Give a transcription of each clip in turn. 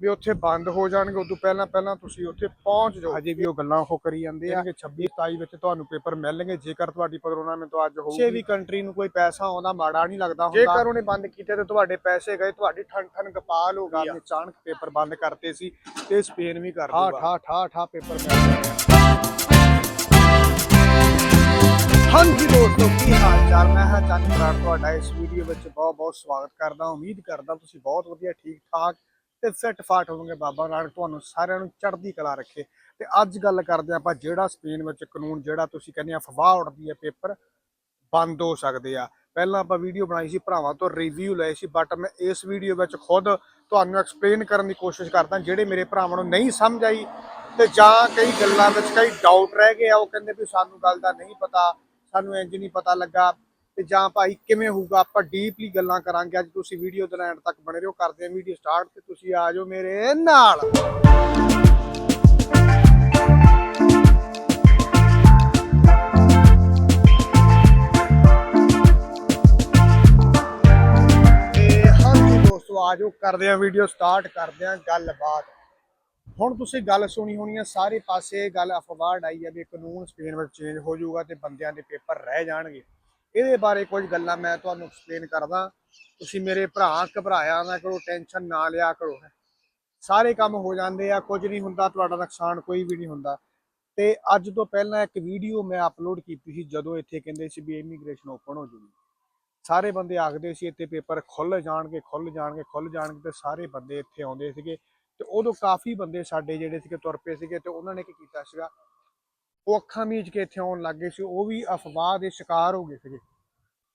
ਵੀ ਉੱਥੇ ਬੰਦ ਹੋ ਜਾਣਗੇ ਉਦੋਂ ਪਹਿਲਾਂ ਪਹਿਲਾਂ ਤੁਸੀਂ ਉੱਥੇ ਪਹੁੰਚ ਜਾਓ। ਹਜੇ ਵੀ ਉਹ ਗੱਲਾਂ ਉਹ ਕਰੀ ਜਾਂਦੇ ਆ। ਕਿ 26 27 ਵਿੱਚ ਤੁਹਾਨੂੰ ਪੇਪਰ ਮਿਲਣਗੇ ਜੇਕਰ ਤੁਹਾਡੀ ਪ੍ਰੋਗਰਾਮ ਮੈਂ ਤੋਂ ਅੱਜ ਹੋਊਗੀ। ਕਿਸੇ ਵੀ ਕੰਟਰੀ ਨੂੰ ਕੋਈ ਪੈਸਾ ਆਉਂਦਾ ਮਾੜਾ ਨਹੀਂ ਲੱਗਦਾ ਹੁੰਦਾ। ਜੇਕਰ ਉਹਨੇ ਬੰਦ ਕੀਤੇ ਤੇ ਤੁਹਾਡੇ ਪੈਸੇ ਗਏ ਤੁਹਾਡੀ ਠਣ ਠਣ ਗਪਾਲ ਹੋ ਗਈ ਅਚਾਨਕ ਪੇਪਰ ਬੰਦ ਕਰਤੇ ਸੀ ਤੇ ਸਪੇਨ ਵੀ ਕਰ ਦੂਗਾ। ਠਾ ਠਾ ਠਾ ਪੇਪਰ ਹਾਂਜੀ ਦੋਸਤੋ ਕੀ ਹਾਲ ਚਾਲ? ਮੈਂ ਹਾਂ ਚੰਨ ਬਰਾੜ ਤੁਹਾਡਾ ਇਸ ਵੀਡੀਓ ਵਿੱਚ ਬਹੁਤ ਬਹੁਤ ਸਵਾਗਤ ਕਰਦਾ। ਉਮੀਦ ਕਰਦਾ ਤੁਸੀਂ ਬਹੁਤ ਵਧੀਆ ਠੀਕ ਠਾਕ ਤੇ ਫਿੱਟ ਫਾਟ ਹੋਵੋਗੇ ਬਾਬਾ ਨਾਨਕ, ਤੁਹਾਨੂੰ ਸਾਰਿਆਂ ਨੂੰ ਚੜ੍ਹਦੀ ਕਲਾ ਰੱਖੇ। ਤੇ ਅੱਜ ਗੱਲ ਕਰਦੇ ਆਪਾਂ ਜਿਹੜਾ ਸਪੇਨ ਵਿੱਚ ਕਾਨੂੰਨ ਜਿਹੜਾ ਤੁਸੀਂ ਕਹਿੰਦੇ ਆ ਫਵਾਹ ਉੱਡਦੀ ਹੈ ਪੇਪਰ, ਬੰਦ ਹੋ ਸਕਦੇ ਆ। ਪਹਿਲਾਂ ਆਪਾਂ ਵੀਡੀਓ ਬਣਾਈ ਸੀ, ਭਰਾਵਾਂ ਤੋਂ ਰਿਵਿਊ ਲਏ ਸੀ ਬਟ ਮੈਂ ਇਸ ਵੀਡੀਓ ਵਿੱਚ ਖੁਦ ਤੁਹਾਨੂੰ ਐਕਸਪਲੇਨ ਕਰਨ ਦੀ ਕੋਸ਼ਿਸ਼ ਕਰਦਾ, ਜਿਹੜੇ ਮੇਰੇ ਭਰਾਵਾਂ ਨੂੰ ਨਹੀਂ ਸਮਝ ਆਈ, ਤੇ ਜਾਂ ਕਈ ਗੱਲਾਂ ਵਿੱਚ ਕਈ ਡਾਊਟ ਰਹਿ ਗਏ ਆ, ਉਹ ਕਹਿੰਦੇ ਵੀ ਸਾਨੂੰ ਗੱਲ ਦਾ ਨਹੀਂ ਪਤਾ, ਸਾਨੂੰ ਇੰਜ ਨਹੀਂ ਪਤਾ ਲੱਗਾ। ਤੇ ਜਾਂ ਭਾਈ ਕਿਵੇਂ ਹੋਊਗਾ, ਆਪਾਂ ਡੀਪਲੀ ਗੱਲਾਂ ਕਰਾਂਗੇ। ਅੱਜ ਤੁਸੀਂ ਵੀਡੀਓ ਦੇ ਐਂਡ ਤੱਕ ਬਣੇ ਰਹੋ, ਕਰਦੇ ਆਂ ਵੀਡੀਓ ਸਟਾਰਟ ਤੇ ਤੁਸੀਂ ਆ ਜਾਓ ਮੇਰੇ ਨਾਲ। ਤੇ ਕਰਦੇ ਆਂ ਵੀਡੀਓ ਸਟਾਰਟ ਕਰਦੇ ਆਂ ਗੱਲਬਾਤ। ਹੁਣ ਤੁਸੀਂ ਗੱਲ ਸੁਣੀ ਹੋਣੀ ਹੈ, ਸਾਰੇ ਪਾਸੇ ਗੱਲ ਅਫਵਾਹ ਆਈ ਹੈ ਵੀ ਕਾਨੂੰਨ ਸਪੇਨ ਵਿੱਚ ਚੇਂਜ ਹੋ ਜਾਊਗਾ ਤੇ ਬੰਦਿਆਂ ਦੇ ਪੇਪਰ ਰਹਿ ਜਾਣਗੇ। ਇਹਦੇ ਬਾਰੇ ਕੁਝ ਗੱਲਾਂ ਮੈਂ ਤੁਹਾਨੂੰ ਐਕਸਪਲੇਨ ਕਰਦਾ। ਤੁਸੀਂ ਮੇਰੇ ਭਰਾ, ਘਬਰਾਇਆ ਨਾ ਕਰੋ ਟੈਨਸ਼ਨ ਨਾ ਲਿਆ ਕਰੋ। ਸਾਰੇ ਕੰਮ ਹੋ ਜਾਂਦੇ ਆ, ਕੁਝ ਨਹੀਂ ਹੁੰਦਾ, ਤੁਹਾਡਾ ਨੁਕਸਾਨ ਕੋਈ ਵੀ ਨਹੀਂ ਹੁੰਦਾ। ਤੇ ਅੱਜ ਤੋਂ ਪਹਿਲਾਂ ਇੱਕ ਵੀਡੀਓ ਮੈਂ ਅਪਲੋਡ ਕੀਤੀ ਸੀ, ਜਦੋਂ ਇੱਥੇ ਕਹਿੰਦੇ ਸੀ ਵੀ ਇਮੀਗ੍ਰੇਸ਼ਨ ਓਪਨ ਹੋ ਜੂਗੀ। ਸਾਰੇ ਬੰਦੇ ਆਖਦੇ ਸੀ, ਇੱਥੇ ਪੇਪਰ ਖੁੱਲ ਜਾਣਗੇ ਖੁੱਲ ਜਾਣਗੇ ਖੁੱਲ ਜਾਣਗੇ ਤੇ ਸਾਰੇ ਬੰਦੇ ਇੱਥੇ ਆਉਂਦੇ ਸੀਗੇ। ਤੇ ਉਦੋਂ ਕਾਫੀ ਬੰਦੇ ਸਾਡੇ ਜਿਹੜੇ ਸੀਗੇ ਤੁਰ ਪਏ ਸੀਗੇ ਤੇ ਉਹਨਾਂ ਨੇ ਕੀ ਕੀਤਾ ਸੀਗਾ ਉਹ ਅੱਖਾਂ ਮੀਚ ਕੇ ਇੱਥੇ ਆਉਣ ਲੱਗ ਗਏ ਸੀ। ਉਹ ਵੀ ਅਫਵਾਹ ਦੇ ਸ਼ਿਕਾਰ ਹੋ ਗਏ ਸੀਗੇ।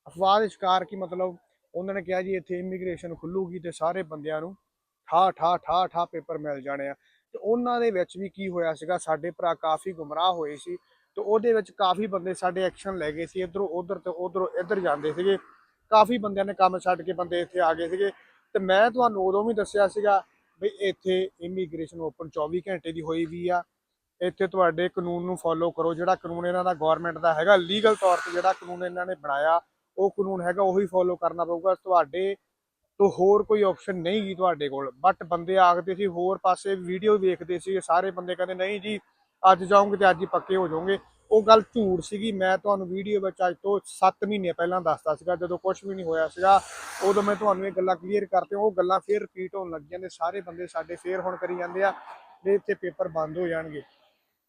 ਅਫਵਾਹ ਦੇ ਸ਼ਿਕਾਰ ਕੀ ਮਤਲਬ? ਉਹਨਾਂ ਨੇ ਕਿਹਾ ਜੀ, ਇੱਥੇ ਇਮੀਗ੍ਰੇਸ਼ਨ ਖੁੱਲੂਗੀ ਤੇ ਸਾਰੇ ਬੰਦਿਆਂ ਨੂੰ ਠਾ ਠਾ ਠਾ ਠਾ ਪੇਪਰ ਮਿਲ ਜਾਣੇ ਆ। ਤੇ ਉਹਨਾਂ ਦੇ ਵਿੱਚ ਵੀ ਕੀ ਹੋਇਆ ਸੀਗਾ? ਸਾਡੇ ਭਰਾ ਕਾਫੀ ਗੁੰਮਰਾਹ ਹੋਏ ਸੀ ਤੇ ਉਹਦੇ ਵਿੱਚ ਕਾਫੀ ਬੰਦੇ ਸਾਡੇ ਐਕਸ਼ਨ ਲੈ ਗਏ ਸੀ। ਇਧਰੋਂ ਉਧਰ ਤੇ ਉਧਰੋਂ ਇੱਧਰ ਜਾਂਦੇ ਸੀਗੇ। ਕਾਫੀ ਬੰਦਿਆਂ ਨੇ ਕੰਮ ਛੱਡ ਕੇ ਬੰਦੇ ਇੱਥੇ ਆ ਗਏ ਸੀਗੇ। ਤੇ ਮੈਂ ਤੁਹਾਨੂੰ ਉਦੋਂ ਵੀ ਦੱਸਿਆ ਸੀਗਾ ਵੀ ਇੱਥੇ ਇਮੀਗ੍ਰੇਸ਼ਨ ਓਪਨ 24 ਘੰਟੇ ਦੀ ਹੋਈ ਵੀ ਆ। ਇੱਥੇ ਤੁਹਾਡੇ ਕਾਨੂੰਨ ਨੂੰ ਫੋਲੋ ਕਰੋ, ਜਿਹੜਾ ਕਾਨੂੰਨ ਇਹਨਾਂ ਦਾ ਗਵਰਨਮੈਂਟ ਦਾ ਹੈਗਾ ਲੀਗਲ ਤੌਰ ਤੇ ਜਿਹੜਾ ਕਾਨੂੰਨ ਇਹਨਾਂ ਨੇ ਬਣਾਇਆ, ਉਹ ਕਾਨੂੰਨ ਹੈਗਾ, ਉਹੀ ਫੋਲੋ ਕਰਨਾ ਪਊਗਾ। ਤੁਹਾਡੇ ਤੋਂ ਹੋਰ ਕੋਈ ਆਪਸ਼ਨ ਨਹੀਂ ਗੀ ਤੁਹਾਡੇ ਕੋਲ। ਬਟ ਬੰਦੇ ਆਖਦੇ ਸੀ, ਹੋਰ ਪਾਸੇ ਵੀਡੀਓ ਵੇਖਦੇ ਸੀ, ਸਾਰੇ ਬੰਦੇ ਕਹਿੰਦੇ, ਨਹੀਂ ਜੀ, ਅੱਜ ਜਾਓਗੇ ਤੇ ਅੱਜ ਹੀ ਪੱਕੇ ਹੋ ਜਾਓਗੇ। ਉਹ ਗੱਲ ਝੂਠ ਸੀਗੀ। ਮੈਂ ਤੁਹਾਨੂੰ ਵੀਡੀਓ ਵਿੱਚ ਅੱਜ ਤੋਂ 7 ਮਹੀਨੇ ਪਹਿਲਾਂ ਦੱਸਦਾ ਸੀਗਾ, ਜਦੋਂ ਕੁਝ ਵੀ ਨਹੀਂ ਹੋਇਆ ਸੀਗਾ, ਉਦੋਂ ਮੈਂ ਤੁਹਾਨੂੰ ਇਹ ਗੱਲਾਂ ਕਲੀਅਰ ਕਰਤੇ ਉਹ ਗੱਲਾਂ ਫੇਰ ਰਿਪੀਟ ਹੋਣ ਲੱਗੀਆਂ ਨੇ ਸਾਰੇ ਬੰਦੇ ਸਾਡੇ ਫੇਰ ਹੁਣ ਕਰੀ ਜਾਂਦੇ ਆ, ਵੀ ਇੱਥੇ ਪੇਪਰ ਬੰਦ ਹੋ ਜਾਣਗੇ।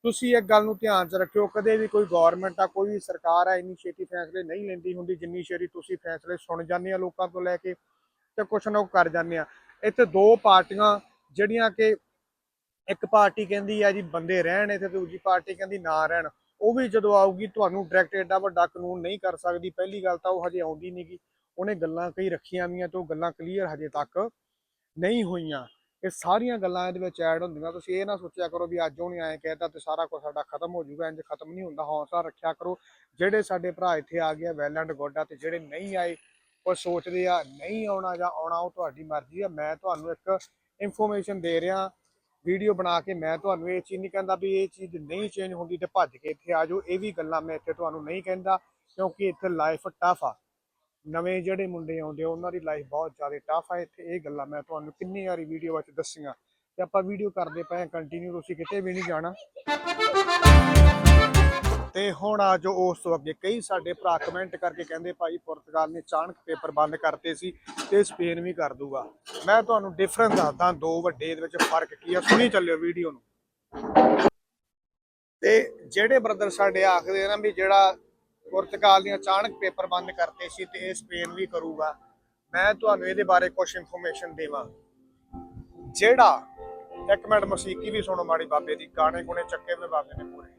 ਤੁਸੀਂ ਇੱਕ ਗੱਲ ਨੂੰ ਧਿਆਨ 'ਚ ਰੱਖਿਓ, ਕਦੇ ਵੀ ਕੋਈ ਗਵਰਨਮੈਂਟ ਆ, ਕੋਈ ਵੀ ਸਰਕਾਰ ਆ, ਇੰਨੀ ਛੇਤੀ ਫੈਸਲੇ ਨਹੀਂ ਲੈਂਦੀ ਹੁੰਦੀ, ਜਿੰਨੀ ਛੇਤੀ ਤੁਸੀਂ ਫੈਸਲੇ ਸੁਣ ਜਾਂਦੇ ਆ ਲੋਕਾਂ ਤੋਂ ਲੈ ਕੇ ਤੇ ਕੁਛ ਨਾ ਕੁਛ ਕਰ ਜਾਂਦੇ ਆ। ਇੱਥੇ ਦੋ ਪਾਰਟੀਆਂ ਜਿਹੜੀਆਂ ਕਿ ਇੱਕ ਪਾਰਟੀ ਕਹਿੰਦੀ ਆ ਜੀ ਬੰਦੇ ਰਹਿਣ, ਇੱਥੇ ਦੂਜੀ ਪਾਰਟੀ ਕਹਿੰਦੀ ਨਾ ਰਹਿਣ, ਉਹ ਵੀ ਜਦੋਂ ਆਊਗੀ ਤੁਹਾਨੂੰ ਡਾਇਰੈਕਟ ਐਡਾ ਵੱਡਾ ਕਾਨੂੰਨ ਨਹੀਂ ਕਰ ਸਕਦੀ। ਪਹਿਲੀ ਗੱਲ ਤਾਂ ਉਹ ਹਜੇ ਆਉਂਦੀ ਨਹੀਂਗੀ ਉਹਨੇ ਗੱਲਾਂ ਕਈ ਰੱਖੀਆਂ ਵੀਆਂ ਤੇ ਉਹ ਗੱਲਾਂ ਕਲੀਅਰ ਹਜੇ ਤੱਕ ਨਹੀਂ ਹੋਈਆਂ। ਇਹ ਸਾਰੀਆਂ ਗੱਲਾਂ ਇਹਦੇ ਵਿੱਚ ਐਡ ਹੁੰਦੀਆਂ। ਤੁਸੀਂ ਇਹ ਨਾ ਸੋਚਿਆ ਕਰੋ ਵੀ ਅੱਜ ਉਹਨੇ ਐਂ ਕਹਿਤਾ ਤੇ ਸਾਰਾ ਕੁਝ ਸਾਡਾ ਖਤਮ ਹੋ ਜਾਊਗਾ ਇੰਜ ਖਤਮ ਨਹੀਂ ਹੁੰਦਾ। ਹੌਸਲਾ ਰੱਖਿਆ ਕਰੋ। ਜਿਹੜੇ ਸਾਡੇ ਭਰਾ ਇੱਥੇ ਆ ਗਏ ਵੈਲ ਐਂਡ ਗੁੱਡ ਆ ਤੇ ਜਿਹੜੇ ਨਹੀਂ ਆਏ, ਉਹ ਸੋਚਦੇ ਆ, ਨਹੀਂ ਆਉਣਾ ਜਾਂ ਆਉਣਾ ਉਹ ਤੁਹਾਡੀ ਮਰਜ਼ੀ ਆ। ਮੈਂ ਤੁਹਾਨੂੰ ਇੱਕ ਇਨਫੋਰਮੇਸ਼ਨ ਦੇ ਰਿਹਾ ਵੀਡੀਓ ਬਣਾ ਕੇ ਮੈਂ ਤੁਹਾਨੂੰ ਇਹ ਚੀਜ਼ ਨਹੀਂ ਕਹਿੰਦਾ ਵੀ ਇਹ ਚੀਜ਼ ਨਹੀਂ ਚੇਂਜ ਹੁੰਦੀ ਤੇ ਭੱਜ ਕੇ ਇੱਥੇ ਆ ਜਾਓ। ਇਹ ਵੀ ਗੱਲਾਂ ਮੈਂ ਇੱਥੇ ਤੁਹਾਨੂੰ ਨਹੀਂ ਕਹਿੰਦਾ ਕਿਉਂਕਿ ਇੱਥੇ ਲਾਈਫ ਟਫ ਆ। ਨਵੇਂ ਜਿਹੜੇ ਮੁੰਡੇ ਆਉਂਦੇ ਉਹਨਾਂ ਦੀ ਲਾਈਫ ਬਹੁਤ ਜ਼ਿਆਦਾ ਟਫ ਆ। ਇੱਥੇ ਇਹ ਗੱਲਾਂ ਮੈਂ ਤੁਹਾਨੂੰ ਕਿੰਨੀ ਵਾਰੀ ਵੀਡੀਓ ਵਿੱਚ ਦੱਸੀਆਂ। ਤੇ ਆਪਾਂ ਵੀਡੀਓ ਕਰਦੇ ਪਏ ਕੰਟੀਨਿਊ ਤੁਸੀਂ ਕਿਤੇ ਵੀ ਨਹੀਂ ਜਾਣਾ। ਤੇ ਹੁਣ ਆ ਜੋ ਉਸ ਤੋਂ ਅੱਗੇ ਕਈ ਸਾਡੇ ਭਰਾ ਕਮੈਂਟ ਕਰਕੇ ਕਹਿੰਦੇ, ਭਾਈ ਪੁਰਤਗਾਲ ਨੇ ਅਚਾਨਕ ਪੇਪਰ ਬੰਦ ਕਰਤੇ ਸੀ ਤੇ ਸਪੇਨ ਵੀ ਕਰ ਦੂਗਾ। ਮੈਂ ਤੁਹਾਨੂੰ ਡਿਫਰੈਂਸ ਦੱਸਦਾ, ਦੋ ਵੱਡੇ ਇਹਦੇ ਵਿੱਚ ਫ਼ਰਕ ਕੀ ਆ। ਸੁਣੀ ਚੱਲਿਓ ਵੀਡੀਓ ਨੂੰ। ਤੇ ਜਿਹੜੇ ਬ੍ਰਦਰ ਸਾਡੇ ਆਖਦੇ ਨਾ ਵੀ ਜਿਹੜਾ ਪੁਰਤਗਾਲ ਨੇ ਅਚਾਨਕ ਪੇਪਰ ਬੰਦ ਕਰਤੇ ਸੀ ਤੇ ਇਹ ਸਪੇਨ ਵੀ ਕਰੂਗਾ। ਮੈਂ ਤੁਹਾਨੂੰ ਇਹਦੇ ਬਾਰੇ ਕੁਝ ਇਨਫੋਰਮੇਸ਼ਨ ਦੇਵਾਂ। ਜਿਹੜਾ, ਇੱਕ ਮਿੰਟ ਮਸੀਕੀ ਵੀ ਸੁਣੋ ਮਾੜੀ ਬਾਬੇ ਦੀ, ਗਾਣੇ ਗੁਣੇ ਚੱਕੇ ਹੋਏ ਬਾਬੇ ਨੇ ਪੂਰੇ।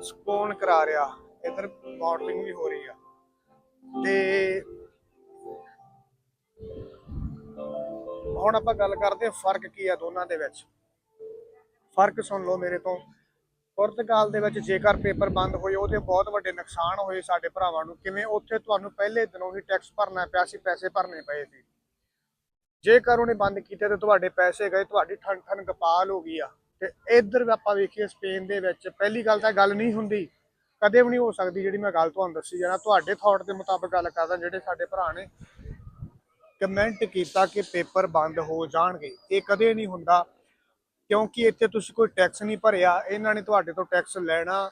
ਸਕੂਨ ਕਰਾ ਰਿਹਾ, ਇਧਰ ਮਾਡਲਿੰਗ ਵੀ ਹੋ ਰਹੀ ਆ। ਤੇ ਹੁਣ ਆਪਾਂ ਗੱਲ ਕਰਦੇ ਹਾਂ ਫ਼ਰਕ ਕੀ ਆ ਦੋਨਾਂ ਦੇ ਵਿੱਚ। ਫ਼ਰਕ ਸੁਣ ਲਓ ਮੇਰੇ ਤੋਂ। ਪੁਰਤਗਾਲ ਦੇ ਵਿੱਚ ਜੇਕਰ ਪੇਪਰ ਬੰਦ ਹੋਏ, ਉਹਦੇ ਬਹੁਤ ਵੱਡੇ ਨੁਕਸਾਨ ਹੋਏ ਸਾਡੇ ਭਰਾਵਾਂ ਨੂੰ। ਕਿਵੇਂ ਉੱਥੇ ਤੁਹਾਨੂੰ ਪਹਿਲੇ ਦਿਨੋਂ ਹੀ ਟੈਕਸ ਭਰਨਾ ਪਿਆ ਸੀ, ਪੈਸੇ ਭਰਨੇ ਪਏ ਸੀ। ਜੇਕਰ ਉਹਨੇ ਬੰਦ ਕੀਤੇ ਤੇ ਤੁਹਾਡੇ ਪੈਸੇ ਗਏ, ਤੁਹਾਡੀ ਠਨ ਠਨ ਗਪਾਲ ਹੋ ਗਈ ਆ। ਤੇ ਇੱਧਰ ਆਪਾਂ ਵੇਖੀਏ ਸਪੇਨ ਦੇ ਵਿੱਚ, ਪਹਿਲੀ ਗੱਲ ਤਾਂ ਗੱਲ ਨਹੀਂ ਹੁੰਦੀ। ਕਦੇ ਵੀ ਨਹੀਂ ਹੋ ਸਕਦੀ ਜਿਹੜੀ ਮੈਂ ਗੱਲ ਤੁਹਾਨੂੰ ਦੱਸੀ ਜਾਣਾ। ਤੁਹਾਡੇ ਥਾਟ ਦੇ ਮੁਤਾਬਕ ਗੱਲ ਕਰਦਾ, ਜਿਹੜੇ ਸਾਡੇ ਭਰਾ ਨੇ ਕਮੈਂਟ ਕੀਤਾ ਕਿ ਪੇਪਰ ਬੰਦ ਹੋ ਜਾਣਗੇ। ਇਹ ਕਦੇ ਨਹੀਂ ਹੁੰਦਾ। ਕਿਉਂਕਿ ਇੱਥੇ ਤੁਸੀਂ ਕੋਈ ਟੈਕਸ ਨਹੀਂ ਭਰਿਆ, ਇਹਨਾਂ ਨੇ ਤੁਹਾਡੇ ਤੋਂ ਟੈਕਸ ਲੈਣਾ।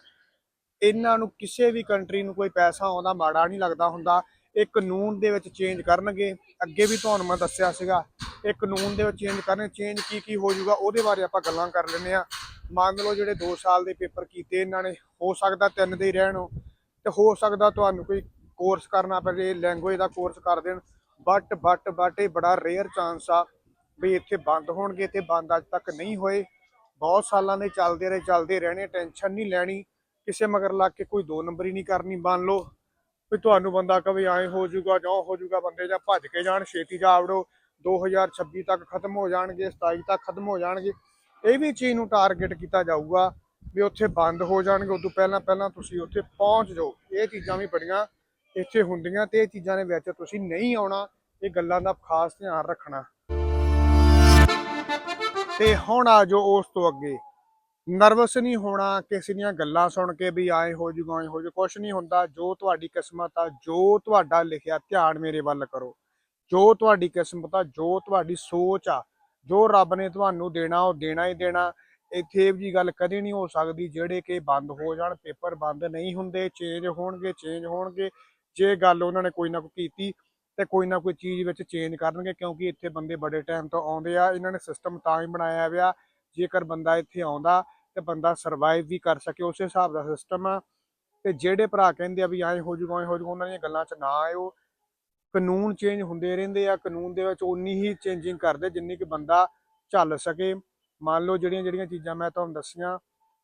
ਇਹਨਾਂ ਨੂੰ ਕਿਸੇ ਵੀ ਕੰਟਰੀ ਨੂੰ ਕੋਈ ਪੈਸਾ ਆਉਂਦਾ, ਮਾੜਾ ਨਹੀਂ ਲੱਗਦਾ ਹੁੰਦਾ। ਇਹ ਕਾਨੂੰਨ ਦੇ ਵਿੱਚ ਚੇਂਜ ਕਰਨਗੇ। ਅੱਗੇ ਵੀ ਤੁਹਾਨੂੰ ਮੈਂ ਦੱਸਿਆ ਸੀਗਾ, ਇਹ ਕਾਨੂੰਨ ਦੇ ਵਿੱਚ ਚੇਂਜ ਕਰਨ ਚੇਂਜ ਕੀ ਕੀ ਹੋ ਜਾਊਗਾ, ਉਹਦੇ ਬਾਰੇ ਆਪਾਂ ਗੱਲਾਂ ਕਰ ਲੈਂਦੇ ਆ ਮੰਨ ਲਓ ਜਿਹੜੇ 2 ਸਾਲ ਦੇ ਪੇਪਰ ਕੀਤੇ ਇਹਨਾਂ ਨੇ, ਹੋ ਸਕਦਾ ਤਿੰਨ ਦੇ ਹੀ ਰਹਿਣ ਉਹ। ਤੇ ਹੋ ਸਕਦਾ ਤੁਹਾਨੂੰ ਕੋਈ ਕੋਰਸ ਕਰਨਾ ਪਵੇ ਲੈਂਗੁਏਜ ਦਾ ਕੋਰਸ ਕਰ ਦੇਣ। ਬਟ ਬਟ ਬਟ ਇਹ ਬੜਾ ਰੇਅਰ ਚਾਂਸ ਆ ਵੀ ਇੱਥੇ ਬੰਦ ਹੋਣਗੇ ਤੇ ਬੰਦ ਅੱਜ ਤੱਕ ਨਹੀਂ ਹੋਏ। ਬਹੁਤ ਸਾਲਾਂ ਦੇ ਚੱਲਦੇ ਰਹੇ, ਚੱਲਦੇ ਰਹਿਣੇ, ਟੈਨਸ਼ਨ ਨਹੀਂ ਲੈਣੀ। ਕਿਸੇ ਮਗਰ ਲੱਗ ਕੇ ਕੋਈ ਦੋ ਨੰਬਰੀ ਨਹੀਂ ਕਰਨੀ, ਮੰਨ ਲਓ। ਵੀ ਤੁਹਾਨੂੰ ਬੰਦਾ ਕਵੇ ਐ ਹੋ ਜਾਊਗਾ, ਜਾਂ ਹੋ ਜਾਊਗਾ, ਬੰਦੇ ਜਾਂ ਭੱਜ ਕੇ ਜਾਣ, ਛੇਤੀ ਜਾ ਆਵੜੋ 2026 ਤੱਕ ਖਤਮ ਹੋ ਜਾਣਗੇ 27 ਤੱਕ ਖਤਮ ਹੋ ਜਾਣਗੇ। ਇਹ ਵੀ ਚੀਜ਼ ਨੂੰ ਟਾਰਗੇਟ ਕੀਤਾ ਜਾਊਗਾ ਵੀ ਉੱਥੇ ਬੰਦ ਹੋ ਜਾਣਗੇ। ਉਦੋਂ ਪਹਿਲਾਂ ਪਹਿਲਾਂ ਤੁਸੀਂ ਉੱਥੇ ਪਹੁੰਚ ਜਾਓ। ਇਹ ਚੀਜ਼ਾਂ ਵੀ ਬੜੀਆਂ ਇੱਥੇ ਹੁੰਦੀਆਂ ਤੇ ਇਹ ਚੀਜ਼ਾਂ ਦੇ ਵਿੱਚ ਤੁਸੀਂ ਨਹੀਂ ਆਉਣਾ। ਇਹ ਗੱਲਾਂ ਦਾ ਖਾਸ ਧਿਆਨ ਰੱਖਣਾ। ਤੇ ਹੁਣ ਆ ਜਾਓ ਉਸ ਤੋਂ ਅੱਗੇ। ਨਰਵਸ ਨਹੀਂ ਹੋਣਾ, ਕਿਸੇ ਦੀਆਂ ਗੱਲਾਂ ਸੁਣ ਕੇ ਵੀ ਆਏ ਹੋ ਜੂਗਾ ਆਏ ਹੋ ਜੂ ਕੁਝ ਨਹੀਂ ਹੁੰਦਾ। ਜੋ ਤੁਹਾਡੀ ਕਿਸਮਤ ਆ, ਜੋ ਤੁਹਾਡਾ ਲਿਖਿਆ ਧਿਆਨ ਮੇਰੇ ਵੱਲ ਕਰੋ। ਜੋ ਤੁਹਾਡੀ ਕਿਸਮਤ ਆ, ਜੋ ਤੁਹਾਡੀ ਸੋਚ ਆ, ਜੋ ਰੱਬ ਨੇ ਤੁਹਾਨੂੰ ਦੇਣਾ, ਉਹ ਦੇਣਾ ਹੀ ਦੇਣਾ। ਇੱਥੇ ਇਹ ਜੀ ਗੱਲ ਕਦੇ ਨਹੀਂ ਹੋ ਸਕਦੀ ਜਿਹੜੇ ਕਿ ਬੰਦ ਹੋ ਜਾਣ, ਪੇਪਰ ਬੰਦ ਨਹੀਂ ਹੁੰਦੇ ਚੇਂਜ ਹੋਣਗੇ ਚੇਂਜ ਹੋਣਗੇ। ਜੇ ਗੱਲ ਉਹਨਾਂ ਨੇ ਕੋਈ ਨਾ ਕੋਈ ਕੀਤੀ ਤੇ ਕੋਈ ਨਾ ਕੋਈ ਚੀਜ਼ ਵਿੱਚ ਚੇਂਜ ਕਰਨਗੇ ਕਿਉਂਕਿ ਇੱਥੇ ਬੰਦੇ ਬੜੇ ਟਾਈਮ ਤੋਂ ਆਉਂਦੇ ਆ, ਇਹਨਾਂ ਨੇ ਸਿਸਟਮ ਤਾਂ ਹੀ ਬਣਾਇਆ ਹੋਇਆ, ਜੇਕਰ ਬੰਦਾ ਇੱਥੇ ਆਉਂਦਾ ਤੇ ਬੰਦਾ ਸਰਵਾਈਵ ਵੀ ਕਰ ਸਕੇ, ਉਸੇ ਹਿਸਾਬ ਦਾ ਸਿਸਟਮ ਆ। ਤੇ ਜਿਹੜੇ ਭਰਾ ਕਹਿੰਦੇ ਆ ਵੀ ਐਂ ਹੋ ਜੂਗਾ ਐਂ ਹੋ ਜੂਗਾ ਉਹਨਾਂ ਦੀਆਂ ਗੱਲਾਂ 'ਚ ਨਾ ਆਇਓ। ਕਾਨੂੰਨ ਚੇਂਜ ਹੁੰਦੇ ਰਹਿੰਦੇ ਆ, ਕਾਨੂੰਨ ਦੇ ਵਿੱਚ ਉਨੀ ਹੀ ਚੇਂਜਿੰਗ ਕਰਦੇ ਜਿੰਨੀ ਕਿ ਬੰਦਾ ਚੱਲ ਸਕੇ। ਮੰਨ ਲਓ ਜਿਹੜੀਆਂ ਜਿਹੜੀਆਂ ਚੀਜ਼ਾਂ ਮੈਂ ਤੁਹਾਨੂੰ ਦੱਸੀਆਂ,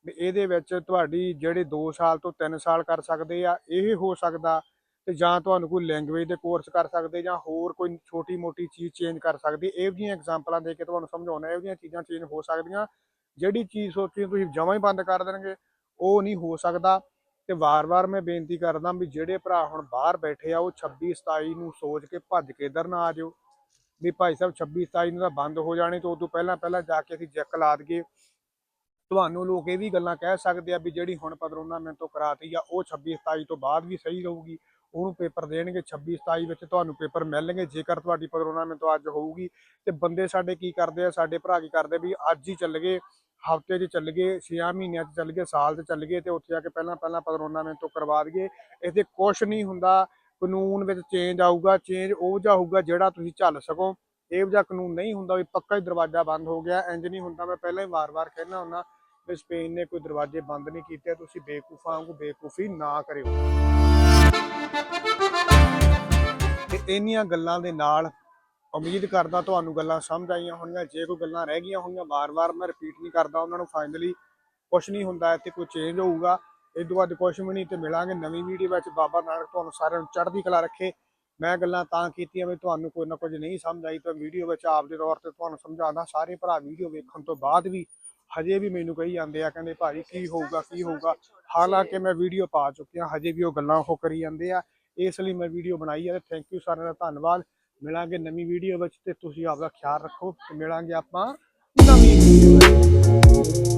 ਵੀ ਇਹਦੇ ਵਿੱਚ ਤੁਹਾਡੀ ਜਿਹੜੇ 2 ਸਾਲ ਤੋਂ 3 ਸਾਲ ਕਰ ਸਕਦੇ ਆ, ਇਹ ਹੋ ਸਕਦਾ ਤੇ ਜਾਂ ਤੁਹਾਨੂੰ ਕੋਈ ਲੈਂਗੁਏਜ ਦੇ ਕੋਰਸ ਕਰ ਸਕਦੇ ਜਾਂ ਹੋਰ ਕੋਈ ਛੋਟੀ ਮੋਟੀ ਚੀਜ਼ ਚੇਂਜ ਕਰ ਸਕਦੀ, ਇਹ ਜਿਹੀਆਂ ਐਗਜ਼ਾਮਪਲਾਂ ਦੇ ਕੇ ਤੁਹਾਨੂੰ ਸਮਝਾਉਣਾ, ਇਹ ਜਿਹੀਆਂ ਚੀਜ਼ਾਂ ਚੇਂਜ ਹੋ ਸਕਦੀਆਂ। ਜਿਹੜੀ ਚੀਜ਼ ਸੋਚੀ ਤੁਸੀਂ ਜਮਾਂ ਹੀ ਬੰਦ ਕਰ ਦੇਣਗੇ, ਉਹ ਨਹੀਂ ਹੋ ਸਕਦਾ। ਤੇ ਵਾਰ-ਵਾਰ ਮੈਂ ਬੇਨਤੀ ਕਰਦਾ ਵੀ ਜਿਹੜੇ ਭਰਾ ਹੁਣ ਬਾਹਰ ਬੈਠੇ ਆ, ਉਹ 26 27 ਨੂੰ ਸੋਚ ਕੇ ਭੱਜ ਕੇ ਇਧਰ ਨਾ ਆ ਜਾਓ ਵੀ ਭਾਈ ਸਾਹਿਬ 26 27 ਨੂੰ ਤਾਂ ਬੰਦ ਹੋ ਜਾਣੇ, ਤੇ ਉਦੋਂ ਪਹਿਲਾਂ ਪਹਿਲਾਂ ਜਾ ਕੇ ਅਸੀਂ ਜੈਕ ਲਾ ਦਈਏ। ਤੁਹਾਨੂੰ ਲੋਕ ਇਹ ਵੀ ਗੱਲਾਂ ਕਹਿ ਸਕਦੇ ਆ ਵੀ ਜਿਹੜੀ ਹੁਣ ਪਦਰੋਨਾ ਮੈਂ ਤੋਂ ਕਰਾਤੀ ਆ, ਉਹ 26 27 ਤੋਂ ਬਾਅਦ ਵੀ ਸਹੀ ਰਹੂਗੀ। ਉਹਨੂੰ ਪੇਪਰ ਦੇਣਗੇ 26 27 ਵਿੱਚ ਤੁਹਾਨੂੰ ਪੇਪਰ ਮਿਲਣਗੇ, ਜੇਕਰ ਤੁਹਾਡੀ ਪਦਰੋਨਾ ਮੈਂ ਤੋਂ ਅੱਜ ਹੋਊਗੀ। ਤੇ ਬੰਦੇ ਸਾਡੇ ਕੀ ਕਰਦੇ ਆ, ਸਾਡੇ ਭਰਾ ਕੀ ਕਰਦੇ ਵੀ ਅੱਜ ਹੀ ਚੱਲ ਗਏ, ਹਫ਼ਤੇ 'ਚ ਚੱਲ ਗਏ 6 ਮਹੀਨਿਆਂ 'ਚ ਚੱਲ ਗਏ, ਸਾਲ 'ਚ ਚੱਲ ਗਏ ਤੇ ਉੱਥੇ ਜਾ ਕੇ ਪਹਿਲਾਂ ਪਹਿਲਾਂ ਪਦਰੋਨਾ ਮੈਂ ਤੋਂ ਕਰਵਾ ਦਈਏ। ਇੱਥੇ ਕੁਝ ਨਹੀਂ ਹੁੰਦਾ, ਕਾਨੂੰਨ ਵਿੱਚ ਚੇਂਜ ਆਊਗਾ ਚੇਂਜ ਉਹ ਜਿਹਾ ਹੋਊਗਾ ਜਿਹੜਾ ਤੁਸੀਂ ਝੱਲ ਸਕੋ। ਇਹ ਜਿਹਾ ਕਾਨੂੰਨ ਨਹੀਂ ਹੁੰਦਾ ਵੀ ਪੱਕਾ ਹੀ ਦਰਵਾਜ਼ਾ ਬੰਦ ਹੋ ਗਿਆ ਇੰਜ ਨਹੀਂ ਹੁੰਦਾ। ਮੈਂ ਪਹਿਲਾਂ ਹੀ ਵਾਰ-ਵਾਰ ਕਹਿਣਾ ਹੁੰਦਾ ਵੀ ਸਪੇਨ ਨੇ ਕੋਈ ਦਰਵਾਜ਼ੇ ਬੰਦ ਨਹੀਂ ਕੀਤੇ, ਤੁਸੀਂ ਬੇਵਕੂਫਾਂ ਵਾਂਗੂ ਬੇਕੂਫੀ ਨਾ ਕਰਿਓ। ਤੇ ਇੰਨੀਆਂ ਗੱਲਾਂ ਦੇ ਨਾਲ ਉਮੀਦ ਕਰਦਾ ਤੁਹਾਨੂੰ ਗੱਲਾਂ ਸਮਝ ਆਈਆਂ ਹੋਣਗੀਆਂ ਜੇ ਕੋਈ ਗੱਲਾਂ ਰਹਿ ਗਈਆਂ ਹੋਣਗੀਆਂ ਵਾਰ-ਵਾਰ ਮੈਂ ਰਿਪੀਟ ਨਹੀਂ ਕਰਦਾ ਉਹਨਾਂ ਨੂੰ। ਫਾਈਨਲੀ ਕੁਝ ਨਹੀਂ ਹੁੰਦਾ, ਇੱਥੇ ਕੋਈ ਚੇਂਜ ਹੋਊਗਾ। ਇਹ ਤੋਂ ਬਾਅਦ ਕੁਝ ਵੀ ਨਹੀਂ ਤੇ ਮਿਲਾਂਗੇ ਨਵੀਂ ਵੀਡੀਓ ਵਿੱਚ। ਬਾਬਾ ਨਾਨਕ ਤੁਹਾਨੂੰ ਸਾਰਿਆਂ ਨੂੰ ਚੜ੍ਹਦੀ ਕਲਾ ਰੱਖੇ। ਮੈਂ ਗੱਲਾਂ ਤਾਂ ਕੀਤੀਆਂ ਵੀ ਤੁਹਾਨੂੰ ਕੋਈ ਨਾ ਕੁਝ ਨਹੀਂ ਸਮਝ ਆਈ ਤਾਂ ਵੀਡੀਓ ਵਿੱਚ ਆਪਦੇ ਤੌਰ ਤੇ ਤੁਹਾਨੂੰ ਸਮਝਾਉਂਦਾ। ਸਾਰੇ ਭਰਾ ਵੀਡੀਓ ਵੇਖਣ ਤੋਂ ਬਾਅਦ ਵੀ ਹਜੇ ਵੀ ਮੈਨੂੰ ਕਹੀ ਜਾਂਦੇ ਆ, ਕਹਿੰਦੇ ਭਾਜੀ ਕੀ ਹੋਊਗਾ ਕੀ ਹੋਊਗਾ। ਹਾਲਾਂਕਿ ਮੈਂ ਵੀਡੀਓ ਪਾ ਚੁੱਕਿਆ, ਹਜੇ ਵੀ ਉਹ ਗੱਲਾਂ ਉਹ ਕਰੀ ਜਾਂਦੇ ਆ। ਇਸ ਲਈ ਮੈਂ ਵੀਡੀਓ ਬਣਾਈ ਹੈ ਤੇ ਥੈਂਕ ਯੂ ਸਾਰਿਆਂ ਦਾ ਧੰਨਵਾਦ। ਮਿਲਾਂਗੇ ਨਵੀਂ ਵੀਡੀਓ ਵਿੱਚ ਤੇ ਤੁਸੀਂ ਆਪਦਾ ਖਿਆਲ ਰੱਖੋ ਤੇ ਮਿਲਾਂਗੇ ਆਪਾਂ ਨਵੀਂ ਵੀਡੀਓ ਵਿੱਚ।